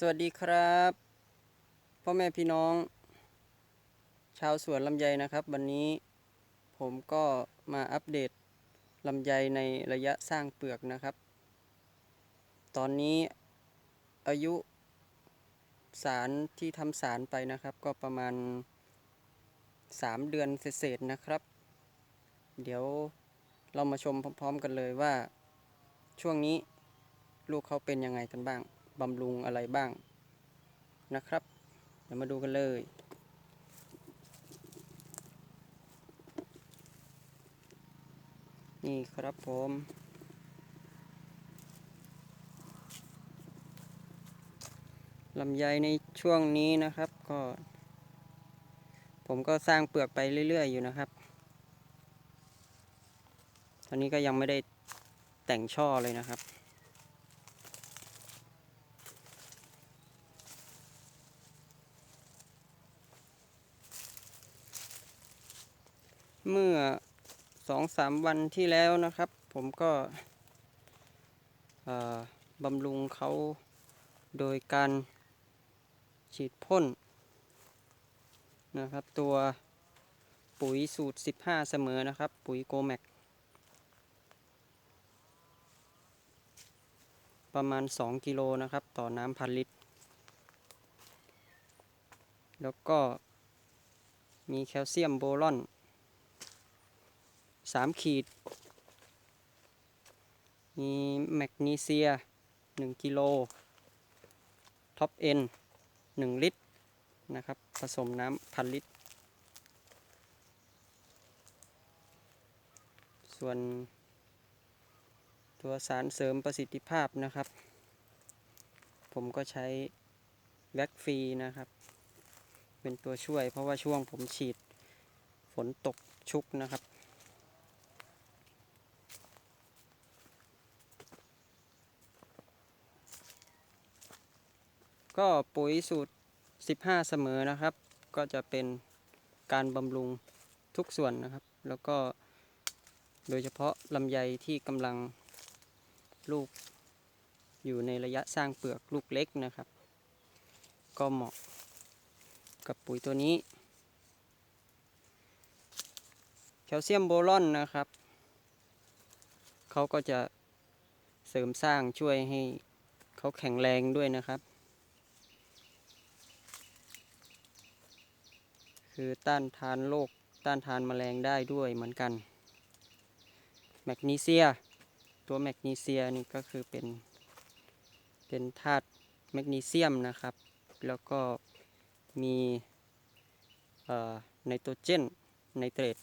สวัสดีครับพ่อแม่พี่น้อง ชาวสวนลำไยนะครับ วันนี้ผมก็มาอัปเดตลำไยในระยะสร้างเปลือกนะครับ ตอนนี้อายุสารที่ทำสารไปนะครับ ก็ประมาณ 3 เดือนเศษๆนะครับ เดี๋ยวเรามาชมพร้อมๆกันเลยว่าช่วงนี้ลูกเขาเป็นยังไงกันบ้าง บำรุงอะไรบ้างนะครับ เดี๋ยวมาดูกันเลยนี่ครับผม ลำไยในช่วงนี้นะครับก็ ผมก็สร้างเปลือกไปเรื่อย ๆ อยู่นะครับ ตอนนี้ก็ยังไม่ได้แต่งช่อเลยนะครับ เมื่อสองสามวันที่แล้วนะครับ ผมก็บำรุงเขาโดยการฉีดพ่นนะครับ ตัวปุ๋ยสูตร 15 เสมอนะครับ ปุ๋ยโกแมกประมาณ 2 กิโลนะครับ ต่อน้ำพันลิตร แล้วก็มีแคลเซียมโบรอน สามขีด มีแมกนีเซีย1กิโล ท็อปเอ็น1ลิตรนะครับ ผสมน้ำพันลิตร ส่วน ตัวสารเสริมประสิทธิภาพนะครับ ผมก็ใช้แว็กฟรีนะครับ เป็นตัวช่วยเพราะว่าช่วงผมฉีดฝนตกชุกนะครับ ก็ปุ๋ยสูตร 15 เสมอนะครับ ก็จะเป็นการบำรุงทุกส่วนนะครับ แล้วก็โดยเฉพาะลำไยที่กำลังลูกอยู่ในระยะสร้างเปลือกลูกเล็กนะครับ ก็เหมาะกับปุ๋ยตัวนี้ แคลเซียมโบรอนนะครับ เขาก็จะเสริมสร้างช่วยให้เขาแข็งแรงด้วยนะครับ คือต้านทานโรคต้านทานแมลงได้ด้วยเหมือนกัน แมกนีเซีย ตัวแมกนีเซียนี่ก็คือเป็น เป็นธาตุแมกนีเซียมนะครับ แล้วก็มีไนโตรเจนไนเตรต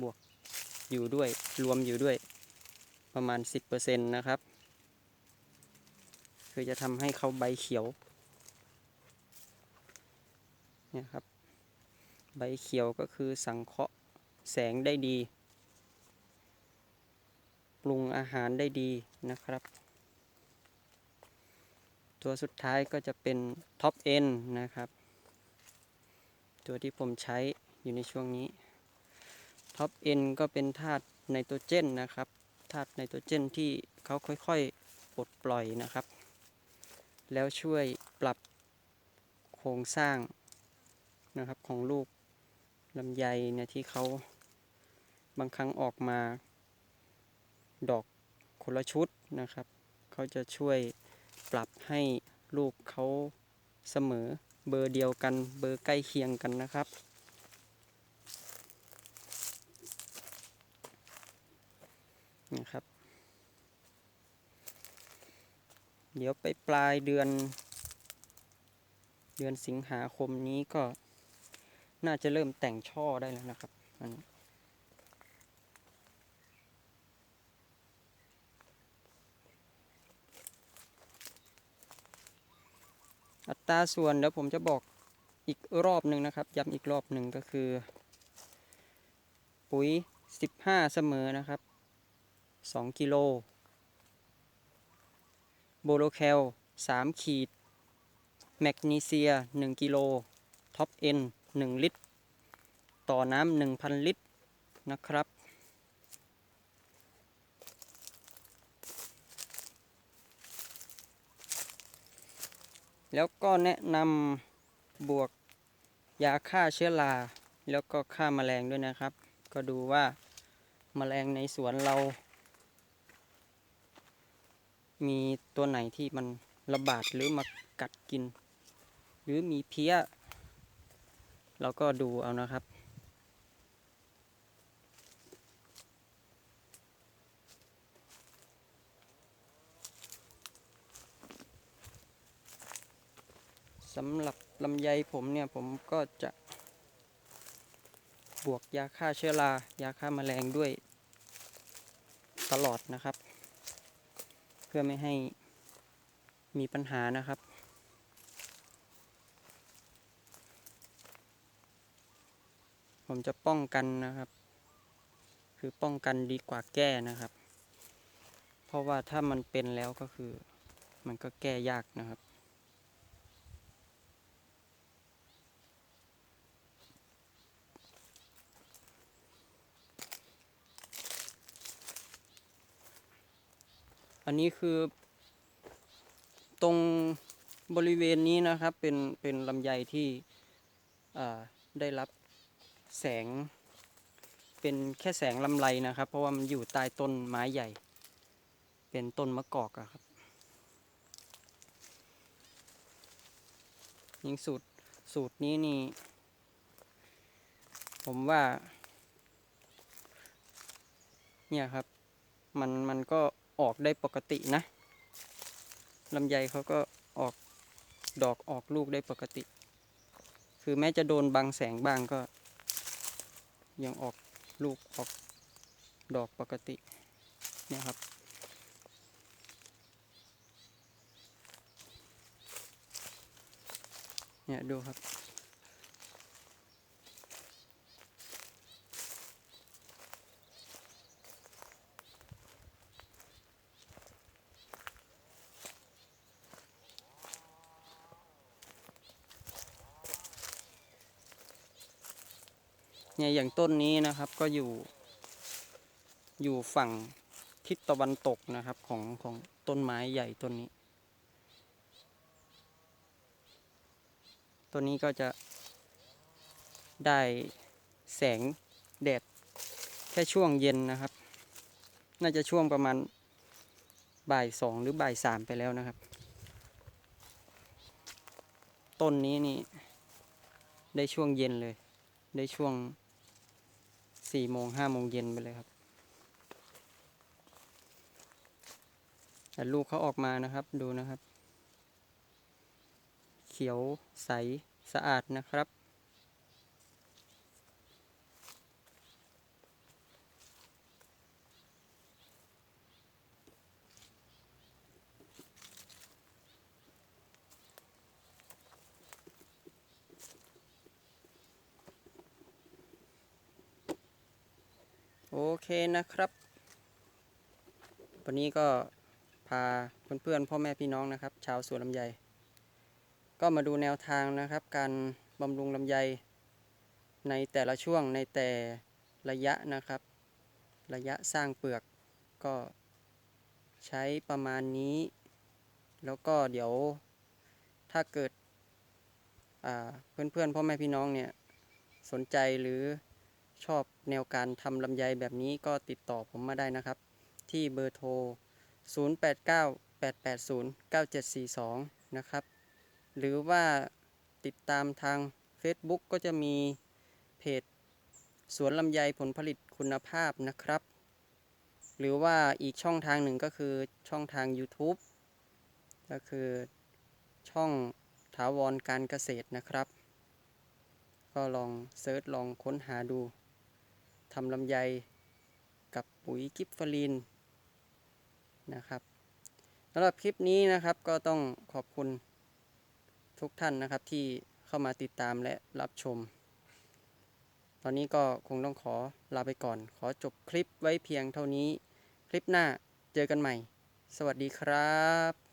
บวกอยู่ด้วยรวมอยู่ด้วยประมาณ 10%นะครับ คือจะทำให้เขาใบเขียว เนี่ยครับ ใบเขียวก็คือสังเคราะห์แสงได้ดี ปรุงอาหารได้ดีนะครับ ตัวสุดท้ายก็จะเป็นท็อปเอ็นนะครับ ตัวที่ผมใช้อยู่ในช่วงนี้ท็อปเอ็นก็เป็นธาตุไนโตรเจนนะครับธาตุไนโตรเจนที่เขาค่อยๆปลดปล่อยนะครับ แล้วช่วยปรับโครงสร้าง นะครับของลูกลำไยเนี่ยที่เขาบางครั้งออกมา ดอกคนละชุดนะครับ เขาจะช่วยปรับให้ลูกเขาเสมอเบอร์เดียวกันเบอร์ใกล้เคียงกันนะครับ นะครับ เดี๋ยวไปปลายเดือน เดือนสิงหาคมนี้ก็ น่าจะเริ่มแต่งช่อได้แล้วนะครับอันนี้อัตราส่วนเดี๋ยวผมจะบอกอีกรอบหนึ่งนะครับ ย้ำอีกรอบหนึ่งก็คือ ปุ๋ย 15 เสมอนะครับ 2 กิโล โบโลแคล 3 ขีด แมกนีเซีย 1 กิโล ท็อปเอ็น 1 ลิตร ต่อน้ำ1,000 ลิตรนะครับ แล้วก็แนะนำบวกยาฆ่าเชื้อรา แล้วก็ฆ่าแมลงด้วยนะครับ ก็ดูว่าแมลงในสวนเรา มีตัวไหนที่มันระบาดหรือมากัดกิน หรือมีเพี้ย เราก็ดูเอานะครับ สำหรับลำไยผมเนี่ยผมก็จะบวกยาฆ่าเชื้อรา ยาฆ่าแมลงด้วยตลอดนะครับ เพื่อไม่ให้มีปัญหานะครับ ผมจะป้องกันนะครับ คือป้องกันดีกว่าแก้นะครับ เพราะว่าถ้ามันเป็นแล้วก็คือ มันก็แก้ยากนะครับอันนี้คือ ตรงบริเวณนี้นะครับเป็นเป็นลำไยที่ได้รับ แสง เป็นแค่แสงลำไรนะครับ เพราะว่ามันอยู่ใต้ต้นไม้ใหญ่ เป็นต้นมะกอกอะครับ ยิงสูตรสูตรนี้นี่ ผมว่า เนี่ยครับ มันมันก็ออกได้ปกตินะลำไยเขาก็ออกดอกออกลูกได้ปกติ คือแม้จะโดนบังแสงบ้างก็ ยังออกลูกออกดอกปกติ เนี่ยครับ เนี่ยดูครับ เนี่ยอย่างต้นนี้นะครับก็อยู่ อยู่ฝั่งทิศตะวันตกนะครับของของต้นไม้ใหญ่ต้นนี้ต้นนี้ก็จะได้แสงแดดแค่ช่วงเย็นนะครับ น่าจะช่วงประมาณบ่ายสองหรือบ่ายสามไปแล้วนะครับ ต้นนี้นี่ได้ช่วงเย็นเลย ได้ช่วง สี่โมงห้าโมงเย็นไปเลยครับแต่ลูกเขาออกมานะครับดูนะครับ เขียวใสสะอาดนะครับ โอเคนะครับ วันนี้ก็พาเพื่อนๆพ่อแม่พี่น้องนะครับ ชาวสวนลำไย ก็มาดูแนวทางนะครับ การบำรุงลำไย ในแต่ละช่วงในแต่ระยะนะครับ ระยะสร้างเปลือกก็ใช้ประมาณนี้ แล้วก็เดี๋ยวถ้าเกิดเพื่อนๆพ่อแม่พี่น้องเนี่ยสนใจหรือ ชอบแนวการทำลำไยแบบนี้ก็ติดต่อผมมาได้นะครับ ที่เบอร์โทร 0898809742 นะครับ หรือว่าติดตามทาง Facebook ก็จะมีเพจสวนลำไยผลผลิตคุณภาพนะครับ หรือว่าอีกช่องทางหนึ่งก็คือช่องทาง YouTube ก็คือช่องถาวรการเกษตรนะครับ ก็ลองเซิร์ชลองค้นหาดู ทำลำไยกับปุ๋ยกิฟฟลินนะครับสำหรับคลิปนี้นะครับก็ต้องขอบคุณทุกท่านนะครับที่เข้ามาติดตามและรับชม ตอนนี้ก็คงต้องขอลาไปก่อน ขอจบคลิปไว้เพียงเท่านี้ คลิปหน้าเจอกันใหม่ สวัสดีครับ